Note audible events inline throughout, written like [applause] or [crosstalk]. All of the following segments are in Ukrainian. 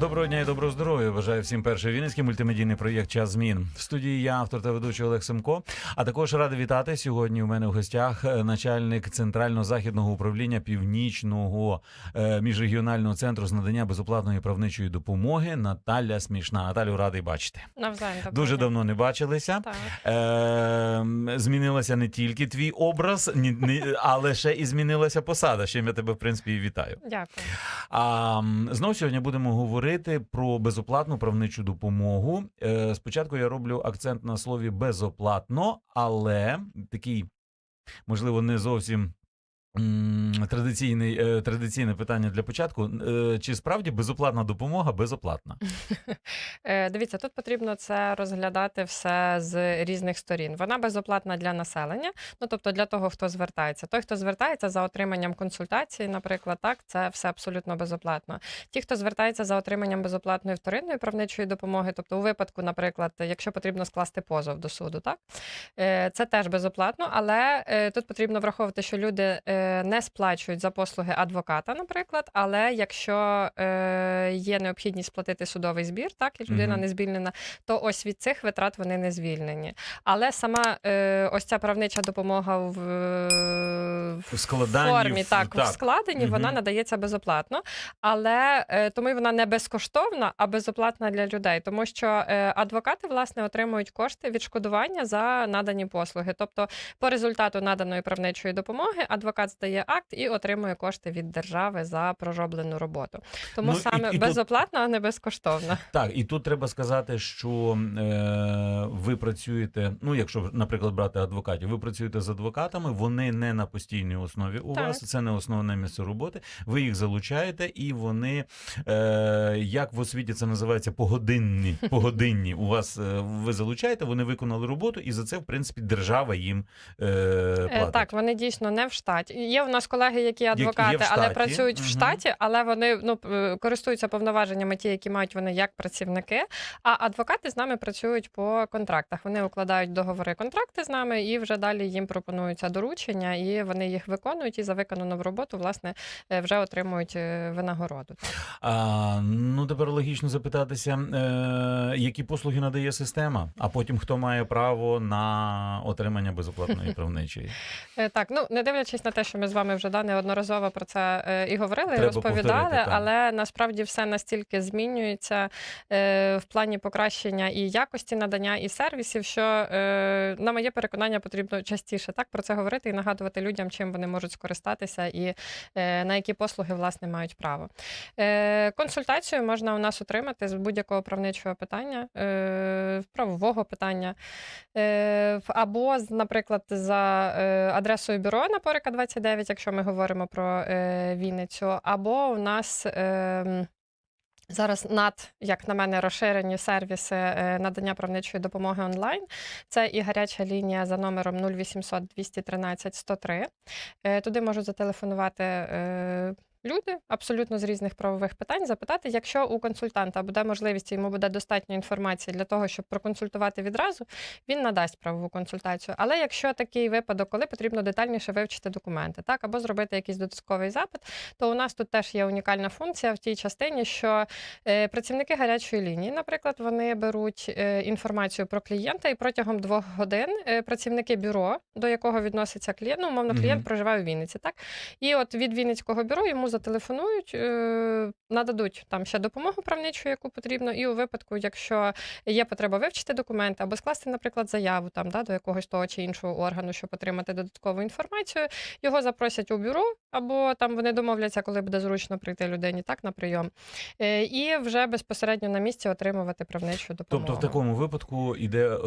Доброго дня і доброго здоров'я. Бажаю всім перший вінницький мультимедійний проєкт Час змін. В студії я, автор та ведучий Олег Семко. А також радий вітати сьогодні. У мене в гостях е, начальник центрально-західного управління північного е, міжрегіонального центру з надання безоплатної правничої допомоги Наталя Смішна. Наталю радий бачити. Навзаєм Дуже давно не бачилися. Так. Е, змінилася не тільки твій образ, але ще і змінилася посада. чим я тебе в принципі і вітаю. Дякую. А м, знов сьогодні будемо говорити про безоплатну правничу допомогу. Е, Спочатку я роблю акцент на слові безоплатно, але такий, можливо, не зовсім. Традиційний, е, традиційне питання для початку. Е, Чи справді безоплатна допомога безоплатна? [laughs] Е, Дивіться, тут потрібно це розглядати все з різних сторін. Вона безоплатна для населення, ну тобто для того, хто звертається. Той, хто звертається за отриманням консультації, наприклад, так, це все абсолютно безоплатно. Ті, хто звертається за отриманням безоплатної вторинної правничої допомоги, тобто у випадку, наприклад, якщо потрібно скласти позов до суду, так це теж безоплатно, але тут потрібно враховувати, що люди не сплачують за послуги адвоката, наприклад. Але якщо е, є необхідність сплатити судовий збір, так і людина Мгм. не звільнена, то ось від цих витрат вони не звільнені. Але сама е, ось ця правнича допомога в, в складанні, формі, в- так, так. в складенні, вона надається безоплатно, але е, тому вона не безкоштовна, а безоплатна для людей, тому що е, адвокати власне отримують кошти відшкодування за надані послуги. Тобто, по результату наданої правничої допомоги адвокат здає акт і отримує кошти від держави за пророблену роботу. Тому Ну, і- саме і тут- а не безкоштовна. Так, і тут треба сказати, що е, ви працюєте. Ну, якщо, наприклад, брати адвокатів, ви працюєте з адвокатами, вони не на постійній основі у Так. вас, це не основне місце роботи. Ви їх залучаєте, і вони, е, як в освіті це називається, погодинні. [laughs] Погодинні. У вас е, ви залучаєте, вони виконали роботу, і за це, в принципі, держава їм е, Е, платить. Так, вони дійсно не в штаті. Є у нас колеги, які в адвокати, але штаті. працюють в штаті, але вони ну користуються повноваженнями, ті, які мають вони як працівники. А адвокати з нами працюють по контрактах. Вони укладають договори контракти з нами, і вже далі їм пропонуються доручення, і вони їх виконують. І за виконану роботу, власне, е, вже отримують е, винагороду. А, ну тепер логічно запитатися, е, які послуги надає система, а потім хто має право на отримання безоплатної [laughs] правничої. Е, Так, ну не дивлячись на те, що ми з вами вже да, неодноразово про це е, і говорили, і розповідали, але насправді все настільки змінюється е, в плані покращення і якості надання і сервісів, що е, на моє переконання потрібно частіше так про це говорити і нагадувати людям, чим вони можуть скористатися і е, на які послуги власне мають право. Е, консультацію можна у нас отримати з будь-якого правничого питання, е, правового питання. Е, Або, наприклад, за адресою бюро на Порика 29, якщо ми говоримо про е, Вінницю, або у нас. е, Зараз над, як на мене, розширені сервіси е, надання правничої допомоги онлайн. Це і гаряча лінія за номером 0800 213 103. Е, Туди можуть зателефонувати е, люди абсолютно з різних правових питань, запитати, якщо у консультанта буде можливість, йому буде достатньо інформації для того, щоб проконсультувати відразу, він надасть правову консультацію. Але якщо такий випадок, коли потрібно детальніше вивчити документи, так або зробити якийсь додатковий запит, то у нас тут теж є унікальна функція в тій частині, що е, працівники гарячої лінії, наприклад, вони беруть е, інформацію про клієнта, і протягом двох годин е, працівники бюро, до якого відноситься клієнт, ну, умовно, клієнт Мгм. проживає у Вінниці, так і от від Вінницького бюро йому зателефонують, е, нададуть там ще допомогу правничу, яку потрібно, і у випадку, якщо є потреба вивчити документи або скласти, наприклад, заяву там да, до якогось того чи іншого органу, щоб отримати додаткову інформацію, його запросять у бюро, або там вони домовляться, коли буде зручно прийти людині так на прийом, е, і вже безпосередньо на місці отримувати правничу допомогу. Тобто в такому випадку йде е,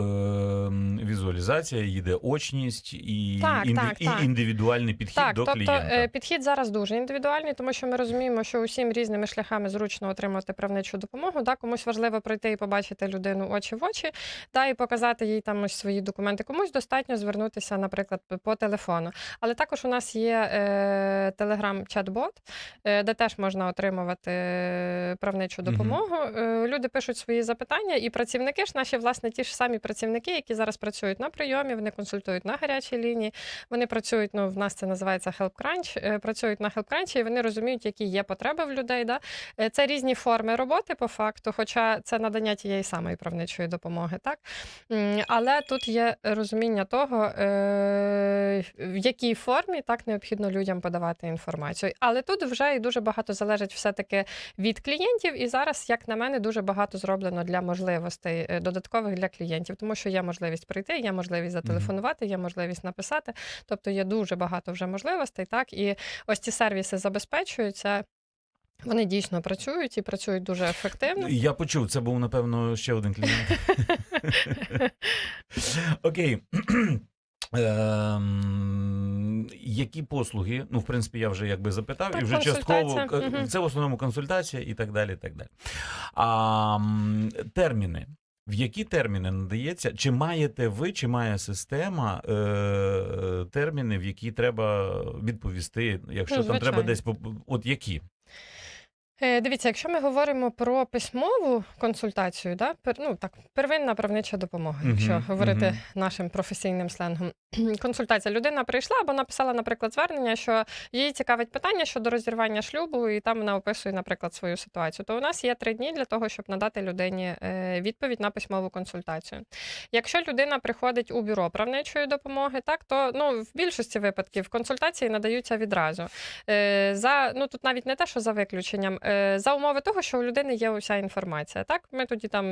візуалізація, йде очність і, Так, інди- так, і так. індивідуальний підхід Так, до тобто клієнта. е, підхід зараз дуже індивідуальний, тому що ми розуміємо, що усім різними шляхами зручно отримати правничу допомогу. Да, комусь важливо прийти і побачити людину очі в очі, да, і показати їй там ось свої документи. Комусь достатньо звернутися, наприклад, по телефону. Але також у нас є е, телеграм-чат-бот, е, де теж можна отримувати е, правничу допомогу. Е, Люди пишуть свої запитання, і працівники ж наші, власне, ті ж самі працівники, які зараз працюють на прийомі, вони консультують на гарячій лінії. Вони працюють, ну в нас це називається HelpCrunch, працюють на HelpCrunch, і вони розуміють, які є потреби в людей. Да? Це різні форми роботи по факту, хоча це надання тієї самої правничої допомоги, так? Але тут є розуміння того, в якій формі так необхідно людям подавати інформацію. Але тут вже і дуже багато залежить все-таки від клієнтів. І зараз, як на мене, дуже багато зроблено для можливостей е, додаткових для клієнтів, тому що є можливість прийти, є можливість зателефонувати, є можливість написати. Тобто є дуже багато вже можливостей, так і ось ці сервіси забезпечуються. Вони дійсно працюють і працюють дуже ефективно. Я почув, це був, напевно, ще один клієнт. [laughs] Окей. [clears throat] Які послуги? Ну, в принципі, я вже якби запитав, Так, і вже частково це в основному консультація і так далі. І так далі. А, терміни. В які терміни надається? Чи маєте ви, чи має система е, терміни, в які треба відповісти, якщо Ну, там треба десь от які? Е, Дивіться, якщо ми говоримо про письмову консультацію, да, пер, ну, так, первинна правнича допомога, Мгм, якщо говорити мгм. нашим професійним сленгом. [clears throat] Консультація. Людина прийшла або написала, наприклад, звернення, що її цікавить питання щодо розірвання шлюбу, і там вона описує, наприклад, свою ситуацію. То у нас є три дні для того, щоб надати людині е, відповідь на письмову консультацію. Якщо людина приходить у бюро правничої допомоги, так то ну, в більшості випадків консультації надаються відразу. Е, за ну тут навіть не те, що за виключенням, за умови того, що у людини є уся інформація. Так, ми тоді там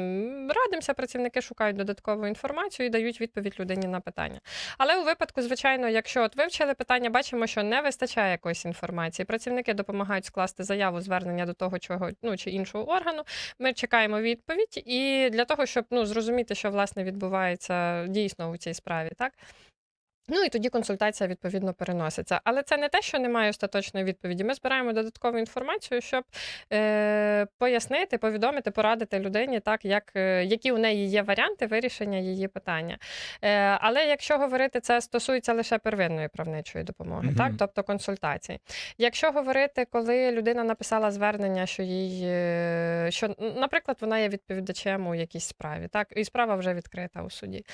радимося, працівники шукають додаткову інформацію і дають відповідь людині на питання. Але у випадку, звичайно, якщо от вивчили питання, бачимо, що не вистачає якоїсь інформації. Працівники допомагають скласти заяву звернення до того, чого ну чи іншого органу. Ми чекаємо відповідь, і для того, щоб ну зрозуміти, що власне відбувається дійсно у цій справі, так. Ну і тоді консультація відповідно переноситься. Але це не те, що немає остаточної відповіді. Ми збираємо додаткову інформацію, щоб е, пояснити, повідомити, порадити людині, так як е, які у неї є варіанти вирішення її питання. Е, але якщо говорити, це стосується лише первинної правничої допомоги, Мгм. так тобто консультації. Якщо говорити, коли людина написала звернення, що їй е, що, наприклад, вона є відповідачем у якійсь справі, так і справа вже відкрита у суді,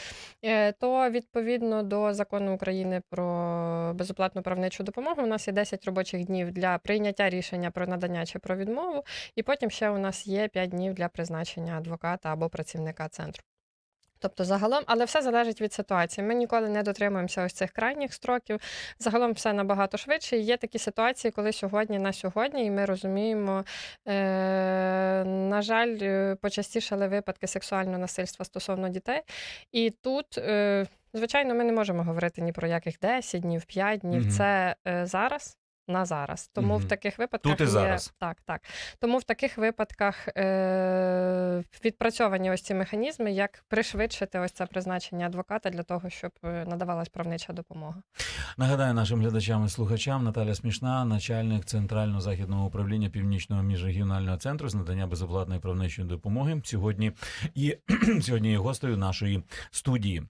е, то відповідно до закону України про безоплатну правничу допомогу у нас є 10 робочих днів для прийняття рішення про надання чи про відмову, і потім ще у нас є 5 днів для призначення адвоката або працівника центру. Тобто загалом, але все залежить від ситуації. Ми ніколи не дотримуємося ось цих крайніх строків. Загалом все набагато швидше. Є такі ситуації, коли сьогодні на сьогодні, і ми розуміємо, е, на жаль, е, почастішали випадки сексуального насильства стосовно дітей. І тут, е, звичайно, ми не можемо говорити ні про яких 10 днів, 5 днів. Мгм. Це е, зараз. На зараз. Тому Мгм. в таких випадках Тут і є... зараз. Так, так. Тому в таких випадках е- відпрацьовані ось ці механізми, як пришвидшити ось це призначення адвоката для того, щоб е, надавалась правнича допомога. Нагадаю нашим глядачам і слухачам Наталя Смішна, начальник центрально-західного управління північного міжрегіонального центру з надання безоплатної правничої допомоги. Сьогодні і [clears throat] сьогодні є гостею нашої студії.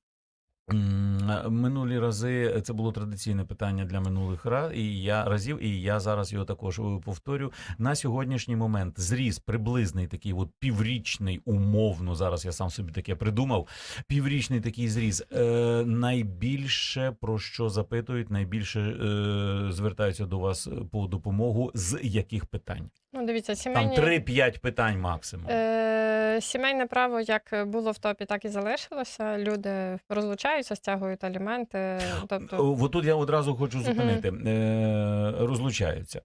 Минулі рази це було традиційне питання для минулих раз, і я разів, і я зараз його також е, повторю. На сьогоднішній момент зріс приблизний такий от піврічний, умовно зараз я сам собі таке придумав. Піврічний такий зріз. Е, найбільше про що запитують, найбільше е, звертаються до вас по допомогу. З яких питань? Ну, дивіться, Там 3-5 питань максимум. Е, сімейне право як було в топі, так і залишилося. Люди розлучаються, стягують аліменти. Тобто, О, Тут я одразу хочу зупинити. Е, розлучаються.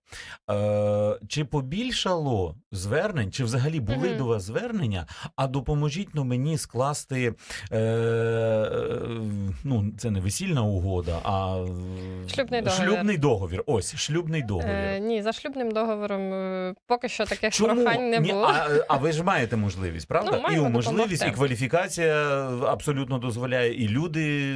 Е, чи побільшало звернень, чи взагалі були до вас звернення? А допоможіть ну, мені скласти е, е, ну, це не весільна угода, а е, Шлюбний договір. шлюбний договір. Ось шлюбний договір. е, ні, за шлюбним договором е, поки що таких Чому? прохань не Ні, було. а, а ви ж маєте можливість, правда? Ну, і можливість, і кваліфікація абсолютно дозволяє, і люди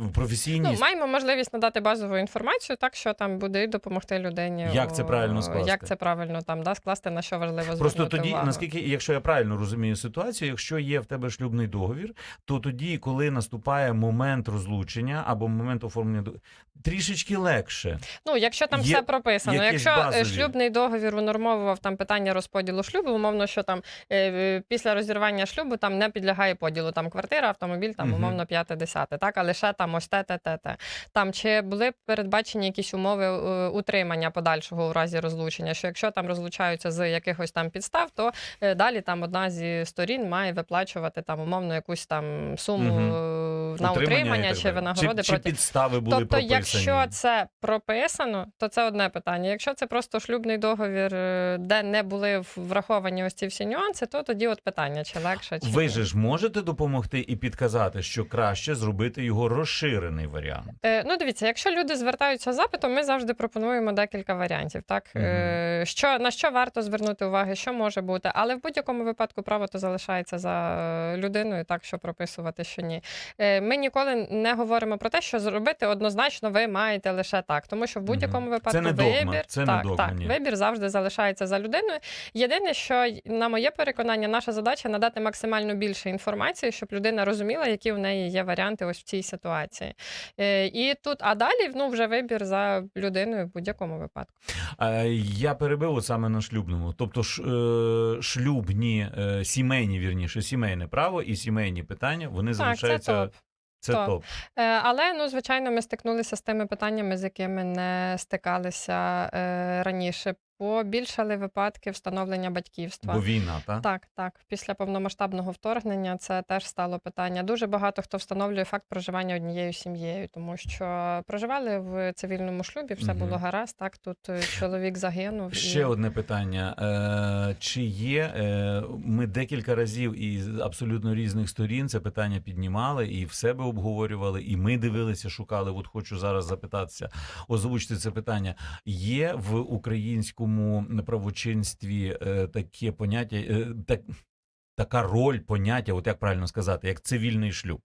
е, професійні. Ну, маємо можливість надати базову інформацію, так що там буде і допомогти людині. Як це правильно скласти? Як це правильно там да, скласти, на що важливо Просто звернути тоді, увагу. наскільки, якщо я правильно розумію ситуацію, якщо є в тебе шлюбний договір, то тоді, коли наступає момент розлучення або момент оформлення до- трішечки легше. Ну, якщо там Є все прописано, якісь якщо е, базові? шлюбний договір унормовував там питання розподілу шлюбу, умовно, що там е, після розірвання шлюбу там не підлягає поділу там квартира, автомобіль, там умовно п'яте, десяте, так, а лише там ось те, те, те, те. Там чи були передбачені якісь умови е, утримання подальшого у разі розлучення? Що якщо там розлучаються з якихось там підстав, то е, далі там одна зі сторін має виплачувати там умовно якусь там суму на утримання, чи винагороди чи, чи підстави були Тобто, прописані. якщо це прописано, то це одне питання. Якщо це просто шлюбний договір, е, де не були враховані ось ці всі нюанси, то тоді от питання, чи легше, чи Ви ні. же ж можете допомогти і підказати, що краще зробити його розширений варіант. Е, ну, дивіться, якщо люди звертаються з запитом, ми завжди пропонуємо декілька варіантів. Так е, що на що варто звернути увагу, що може бути, але в будь-якому випадку право то залишається за е, людиною, так що прописувати, що ні. Е, ми ніколи не говоримо про те, що зробити однозначно ви маєте лише так, тому що в будь-якому випадку Це не догма, вибір це не догма, так, ні. вибір завжди залишається за людиною. Єдине, що на моє переконання, наша задача надати максимально більше інформації, щоб людина розуміла, які в неї є варіанти ось в цій ситуації. Е, і тут, а далі ну, вже вибір за людиною в будь-якому випадку. Я перебив от саме на шлюбному. Тобто ш, е, шлюбні, е, сімейні, вірніше, сімейне право і сімейні питання, вони Так, це залишаються. Це то. топ. Е, але ну, звичайно, ми стикнулися з тими питаннями, з якими не стикалися е, раніше. Побільшали випадки встановлення батьківства. Бо війна, та? Так, так. Після повномасштабного вторгнення це теж стало питання. Дуже багато хто встановлює факт проживання однією сім'єю, тому що проживали в цивільному шлюбі, все Мгм. було гаразд. Так тут е, чоловік загинув. Ще і... одне питання. Е, чи є е, ми декілька разів із абсолютно різних сторін це питання піднімали і в себе обговорювали, і ми дивилися, шукали. От хочу зараз запитатися, озвучити це питання. Є в українському правочинстві е, таке поняття, е, так, така роль поняття, от як правильно сказати, як цивільний шлюб?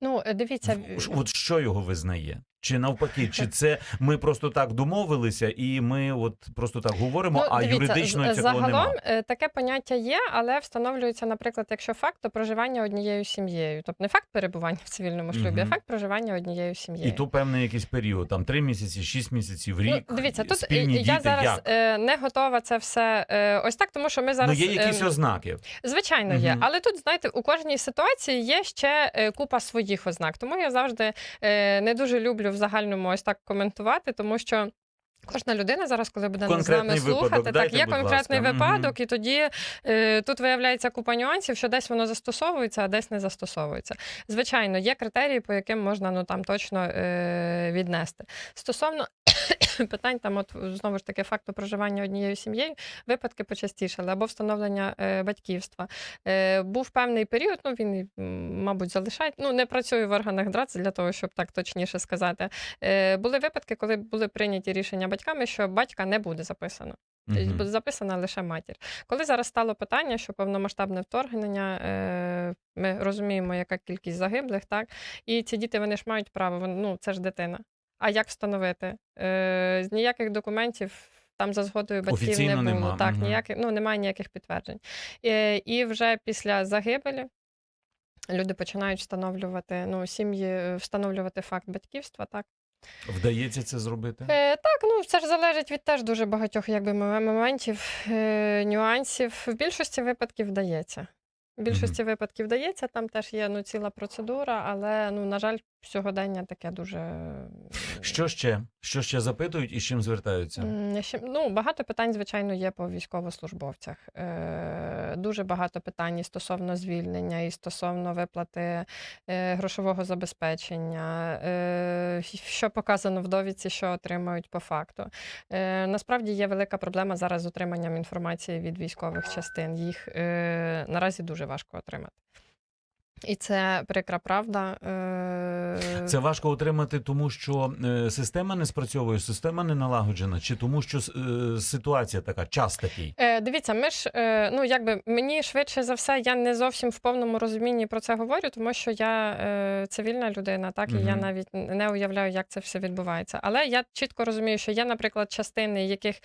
Ну, е, дивіться, От що його визнає? Чи навпаки, чи [laughs] це ми просто так домовилися, і ми от просто так говоримо, а дивіться, юридично цього загалом немає? е, таке поняття є, але встановлюється, наприклад, якщо факт, то проживання однією сім'єю. Тобто не факт перебування в цивільному шлюбі, Мгм. а факт проживання однією сім'єю. І то певний якийсь період, там три місяці, шість місяців, рік. Ну, дивіться, тут е, спільні я діти, зараз як? е, не готова це все е, ось так, тому що ми зараз ну, є якісь ем, ознаки. Звичайно, є. Але тут, знаєте, у кожній ситуації є ще купа своїх ознак. Тому я завжди не дуже люблю в загальному ось так коментувати, тому що. Кожна людина зараз, коли буде нас з нами випадок слухати, так є конкретний ласка. випадок, і тоді е, тут виявляється купа нюансів, що десь воно застосовується, а десь не застосовується. Звичайно, є критерії, по яким можна ну там точно е, віднести. Стосовно [coughs] питань, там, от знову ж таки, факту проживання однією сім'єю, випадки почастішали або встановлення е, батьківства. Е, був певний період, ну він, мабуть, залишає. Ну, не працюю в органах ДРАЦ для того, щоб так точніше сказати. Е, були випадки, коли були прийняті рішення батьками, що батька не буде записано. Тобто буде записана лише матір. Коли зараз стало питання, що повномасштабне вторгнення, ми розуміємо, яка кількість загиблих, так і ці діти вони ж мають право, ну це ж дитина. А як встановити? Е, з ніяких документів. Там за згодою батьків Офіційно не було. нема, Так, мгм. ніяких, ну немає ніяких підтверджень. І, і вже після загибелі люди починають встановлювати, ну, сім'ї е, встановлювати факт батьківства, так. Вдається це зробити? Е, так, ну це ж залежить від теж дуже багатьох якби, моментів, е, нюансів. В більшості випадків вдається. В більшості випадків вдається, там теж є ну, ціла процедура, але, ну, на жаль, сьогодення таке дуже. Що ще? Що ще запитують і з чим звертаються? Ну, багато питань, звичайно, є по військовослужбовцях. Е, дуже багато питань і стосовно звільнення, і стосовно виплати е, грошового забезпечення, е, що показано в довідці, що отримають по факту. Е, насправді є велика проблема зараз з отриманням інформації від військових частин. Їх е, наразі дуже важко отримати. І це прикра правда. Е, Це важко отримати, тому що е, система не спрацьовує, система не налагоджена, чи тому, що е, ситуація така, час такий. Дивіться, ми ж ну якби мені швидше за все, я не зовсім в повному розумінні про це говорю, тому що я цивільна людина, так і я навіть не уявляю, як це все відбувається. Але я чітко розумію, що є, наприклад, частини, яких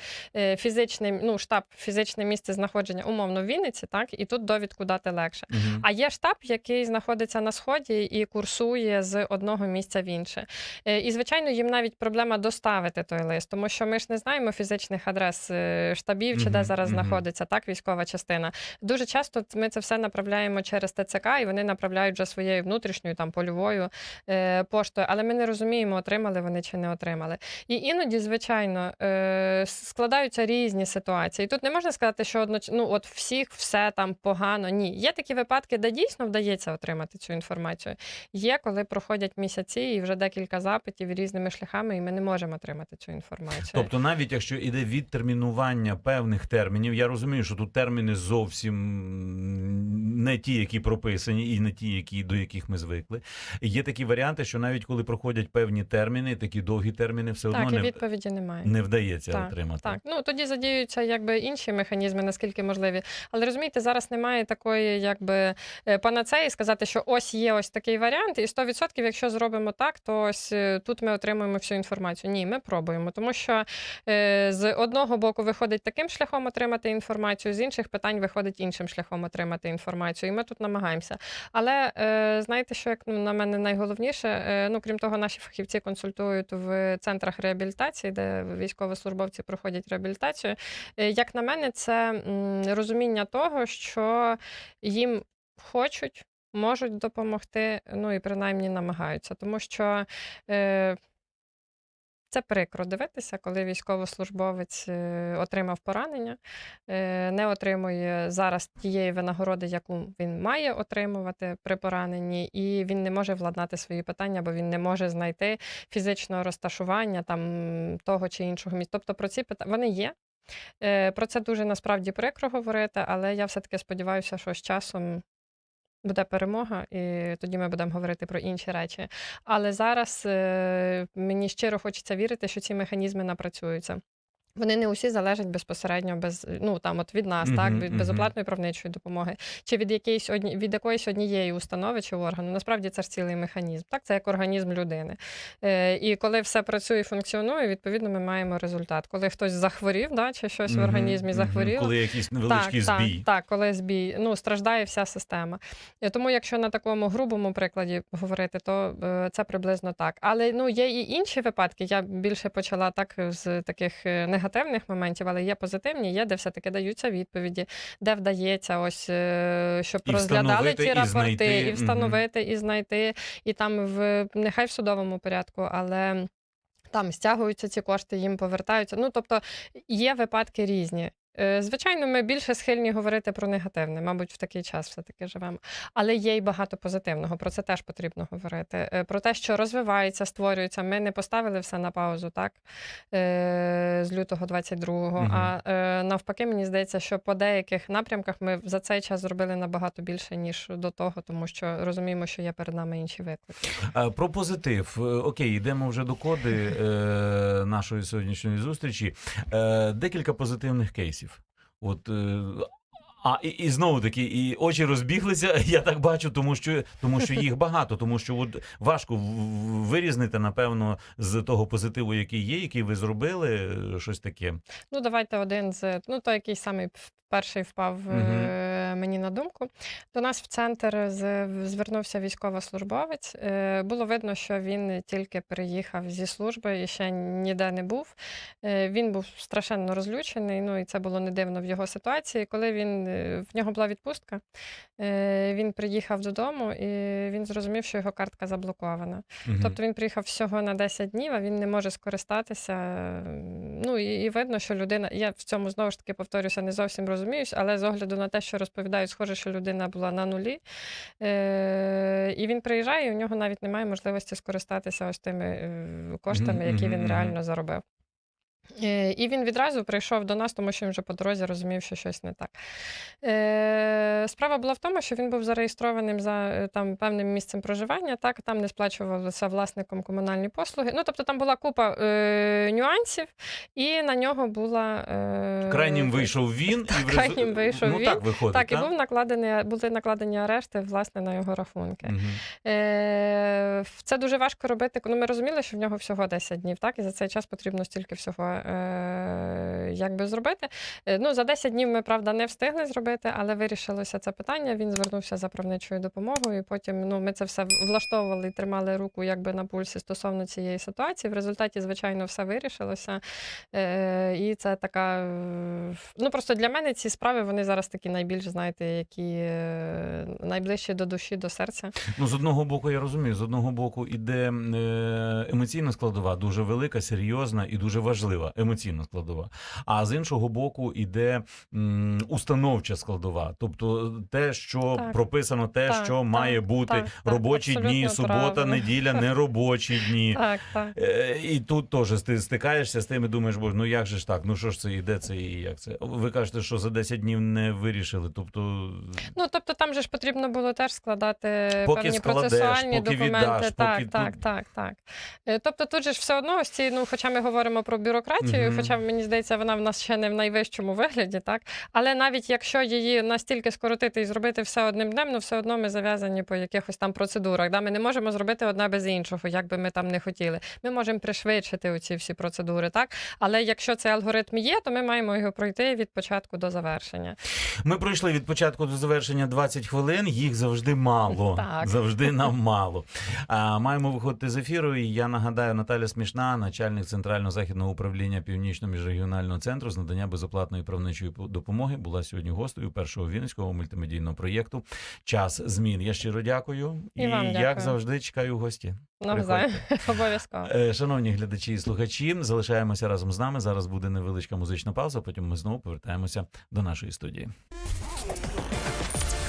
фізичний ну штаб, фізичне місце знаходження умовно в Вінниці, так і тут довідку дати легше. Мгм. А є штаб, який знаходиться на сході і курсує з одного місця в інше. Е, І, звичайно, їм навіть проблема доставити той лист, тому що ми ж не знаємо фізичних адрес е, штабів чи де Мгм, зараз мгм. знаходиться так військова частина. Дуже часто ми це все направляємо через ТЦК, і вони направляють вже своєю внутрішньою там польовою е, поштою, але ми не розуміємо, отримали вони чи не отримали. І іноді, звичайно, е, складаються різні ситуації. І тут не можна сказати, що одноч... ну, от всіх все там погано. Ні, є такі випадки, де дійсно вдається отримати цю інформацію. Є, коли проходять місяці і вже декілька запитів різними шляхами, і ми не можемо отримати цю інформацію. Тобто, навіть якщо іде відтермінування певних термінів, я розумію, що тут терміни зовсім не ті, які прописані, і не ті, які до яких ми звикли. Є такі варіанти, що навіть коли проходять певні терміни, такі довгі терміни, все так, одно і не, відповіді немає. не вдається Так, отримати. Так, ну тоді задіюються якби інші механізми, наскільки можливі. Але розумієте, зараз немає такої, якби е, панацеї сказати, що ось є ось такий варіант, і 100% якщо зробимо так, то ось е, тут ми отримуємо всю інформацію. Ні, ми пробуємо, тому що е, з одного боку виходить таким шляхом отримати інформацію, з інших питань виходить іншим шляхом отримати інформацію. І ми тут намагаємося. Але е, знаєте, що як ну, на мене найголовніше, ну крім того, наші фахівці консультують в центрах реабілітації, де військовослужбовці проходять реабілітацію. Як на мене, це розуміння того, що їм хочуть, можуть допомогти, ну і принаймні намагаються, тому що. Е, це прикро дивитися, коли військовослужбовець е, отримав поранення, е, не отримує зараз тієї винагороди, яку він має отримувати при пораненні, і він не може владнати свої питання, бо він не може знайти фізичного розташування там того чи іншого місця. Тобто про ці питання вони є. Е, Про це дуже насправді прикро говорити, але я все-таки сподіваюся, що з часом буде перемога, і тоді ми будемо говорити про інші речі. Але зараз е, мені щиро хочеться вірити, що ці механізми напрацюються. Вони не усі залежать безпосередньо без ну там от від нас, так Мгм, від мгм. безоплатної правничої допомоги, чи від якоїсь одні від якоїсь однієї установи чи органу. Насправді це ж цілий механізм. Так, це як організм людини. Е, і коли все працює і функціонує, відповідно, ми маємо результат. Коли хтось захворів, да, чи щось в Мгм, організмі мгм. захворіло, Коли якийсь невеличкий так, збій. Так, так, коли збій, ну страждає вся система. І тому, якщо на такому грубому прикладі говорити, то е, це приблизно так. Але ну є і інші випадки. Я більше почала так з таких е, негативних моментів, але є позитивні, є де все-таки даються відповіді, де вдається, ось е, щоб І розглядали ці і рапорти, знайти. і встановити, і знайти, і там в нехай в судовому порядку, але. Там стягуються ці кошти, їм повертаються. Ну тобто є випадки різні. Е, Звичайно, ми більше схильні говорити про негативне, мабуть, в такий час все-таки живемо. Але є й багато позитивного. Про це теж потрібно говорити. Е, Про те, що розвивається, створюється. Ми не поставили все на паузу, так е, з лютого 22-го. Мгм. А навпаки, мені здається, що по деяких напрямках ми за цей час зробили набагато більше ніж до того, тому що розуміємо, що є перед нами інші виклики. Про позитив. Окей, йдемо вже до коди нашої сьогоднішньої зустрічі. Декілька позитивних кейсів. От. А і, і знову таки, і очі розбіглися. [laughs] Я так бачу, тому що тому що їх багато, тому що от важко вирізнити, напевно, з того позитиву, який є, який ви зробили, е, щось таке. Ну, давайте один з ну той, який самий перший впав Мгм. мені на думку. До нас в центр звернувся військовослужбовець. Е, Було видно, що він тільки приїхав зі служби і ще ніде не був. Він був страшенно розлючений. Ну і це було не дивно в його ситуації. Коли він в нього була відпустка, е, він приїхав додому і він зрозумів, що його картка заблокована. Мгм. Тобто він приїхав всього на 10 днів, а він не може скористатися. Ну і, і видно, що людина. Я в цьому знову ж таки повторюся, не зовсім розуміюсь, але з огляду на те, що розповідають, схоже, що людина була на нулі. Е, і він приїжджає, і у нього навіть немає можливості скористатися ось тими е, коштами, які він реально заробив. Е, І він відразу прийшов до нас, тому що він вже по дорозі розумів, що щось не так. Е, Справа була в тому, що він був зареєстрованим за е, там певним місцем проживання, так там не сплачувалися власником комунальні послуги. Ну тобто там була купа е, нюансів, і на нього була е, Крайнім вийшов він, і [laughs] в Крайнім вийшов ну, він. так виходить. Так, і був накладений, були накладені арешти власне на його рахунки. Мгм. Е, Це дуже важко робити. Ну, ми розуміли, що в нього всього 10 днів, так? І за цей час потрібно стільки всього е, якби зробити. Е, Ну, за 10 днів ми, правда, не встигли зробити, але вирішилося це питання. Він звернувся за правничою допомогою. І потім ну, ми це все влаштовували і тримали руку якби на пульсі стосовно цієї ситуації. В результаті, звичайно, все вирішилося. Е, І це така. Ну, просто для мене ці справи вони зараз такі найбільш, знаєте, які найближчі до душі, до серця. Ну, з одного боку, я розумію, з одного боку іде емоційна складова, дуже велика, серйозна і дуже важлива емоційна складова. А з іншого боку, іде м, установча складова, тобто те, що Так. прописано, те, Так, що так, має бути так, так, робочі дні, субота, правильно. неділя, неробочі [laughs] дні. Так, так. Е, І тут теж ти стикаєшся з тим і думаєш, боже, ну як же ж так? Ну що ж це іде це і як це? Ви кажете, що за 10 днів не вирішили. Тобто Ну, тобто там же ж потрібно було теж складати Поки певні складеш, процесуальні поки документи. віддаш, так, поки так, так, так. Е, Тобто тут же ж все одно ось ці, ну, хоча ми говоримо про бюрократію, Мгм. хоча мені здається, вона в нас ще не в найвищому вигляді, так. Але навіть якщо її настільки скоротити і зробити все одним днем, ну все одно ми зав'язані по якихось там процедурах. Да? Ми не можемо зробити одне без іншого, як би ми там не хотіли. Ми можемо пришвидшити оці всі процедури, так. Але якщо цей алгоритм є, то ми маємо його пройти від початку до завершення. Ми пройшли від початку до завершення 20 хвилин. Їх завжди мало. [laughs] Так. Завжди нам мало. А, маємо виходити з ефіру. І я нагадаю, Наталя Смішна, начальник центрального західного управління північного міжрегіонального центру з надання безоплатної правничої допомоги, була сьогодні гостею першого вінницького мультимедійного проєкту Час змін. Я щиро дякую. І вам як дякую. завжди чекаю гості. Навзаєм. [laughs] Обов'язково. Е, Шановні глядачі і слухачі, залишаємося разом з нами. Зараз буде невеличка музична пауза. Потім ми знову повертаємося до нашої студії.